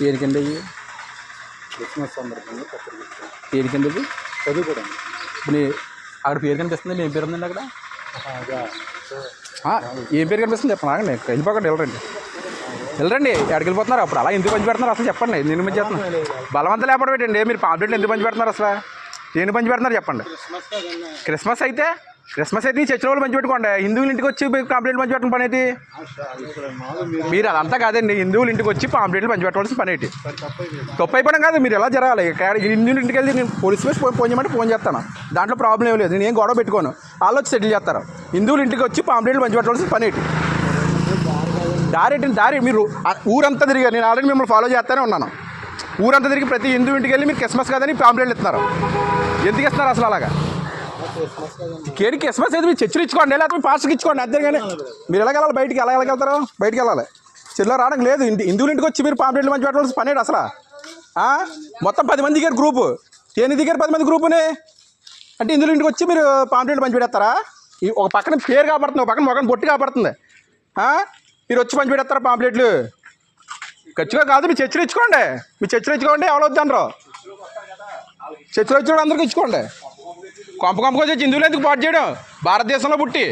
దేనికండి అవి క్రిస్మస్ సందర్భంగా పత్రిక ఇచ్చాను దేనికండి ఇది చదువుకోవడం ఇప్పుడు నీ- అక్కడ పేరు కనిపిస్తుంది ఏం పేరు ఉందండి అక్కడ? అదా. ఆ, ఏం పేరు కనిపిస్తుంది? చెప్పండి ఆగండి వెళ్ళిపోకండి వెళ్ళరండి. వెళ్ళరండి ఎక్కడికి వెళ్ళిపోతున్నారు? అప్పుడు అలా ఎందుకు పంచి పెడుతున్నారు అసలు చెప్పండి నేను మంచి చేస్తున్నాను బలవంతం లేకపోవడం ఏంటండి? మీరు పాంప్లెట్లు ఎందుకు పంచి పెడుతున్నారు అసలు? దేని పంచి పెడుతున్నారు చెప్పండి. క్రిస్మస్ అయితే క్రిస్మస్ అయితే చర్చ రోజులు వాళ్ళు పెట్టుకోండి. హిందువులు ఇంటికి వచ్చి పాంప్లెట్లు మంచి పెట్టడం పని ఏంటి? మీరు అదంతా కాదండి. హిందువులు ఇంటికి వచ్చి పాంప్లెట్లు పంచి పెట్టవలసిన పని ఏంటి? తప్పు అయిపోవడం కాదు. మీరు ఎలా జరగాలి? హిందువులు ఇంటికి వెళ్ళి నేను పోలీస్ వేసి ఫోన్ ఫోన్ చేయమంటే ఫోన్ చేస్తాను. దాంట్లో ప్రాబ్లం ఏం లేదు. నేను ఏం గొడవ పెట్టుకోను. వాళ్ళు వచ్చి సెటిల్ చేస్తారు. హిందువులు ఇంటికి వచ్చి పాంప్లెట్లు పంచి పెట్టవలసిన పని ఏంటి? దారి ఏంటి? దారి మీరు ఊరంతా తిరిగారు నేను ఆల్రెడీ మిమ్మల్ని ఫాలో చేస్తానే ఉన్నాను. ఊరంతా తిరిగి ప్రతి హిందూ ఇంటికి వెళ్ళి మీరు క్రిస్మస్ కాదని పాంప్లెట్లు ఇస్తున్నారు. ఎందుకు ఇస్తున్నారు అసలు అలాగా? కేడి క్రిస్మస్ అయితే మీరు చర్చలు ఇచ్చుకోండి లేకపోతే మీ పాస్టర్కి ఇచ్చుకోండి అంతే కానీ మీరు ఎలా వెళ్ళాలి బయటికి? ఎలా వెళ్ళగలుగుతారు బయటికి వెళ్ళాలి. చెల్లో రావడం లేదు. ఇంటి హిందువుల ఇంటికి వచ్చి మీరు పాంప్లెట్లు మంచి పెట్టాల్సిన పని అసలు? మొత్తం పది మంది దిగారు గ్రూపు తేని దిగారు పది మంది గ్రూపుని అంటే హిందువుల ఇంటికి వచ్చి మీరు పాంప్లెట్లు పంచి పెడతారా ఒక పక్కన పేరు కాబడుతుంది ఒక పక్కన మొక్కన బొట్టు కాబడుతుంది. మీరు వచ్చి పంచి పెడతారా పాంప్లెట్లు? ఖర్చుగా కాదు మీ చర్చలు ఇచ్చుకోండి మీ చర్చలు ఇచ్చుకోండి ఎవరు వద్దనరు. చర్చలు ఇచ్చుకోండి అందరికి ఇచ్చుకోండి. కొంప కొంపకొచ్చి హిందువులు ఎందుకు పాటు చేయడం? భారతదేశంలో పుట్టి.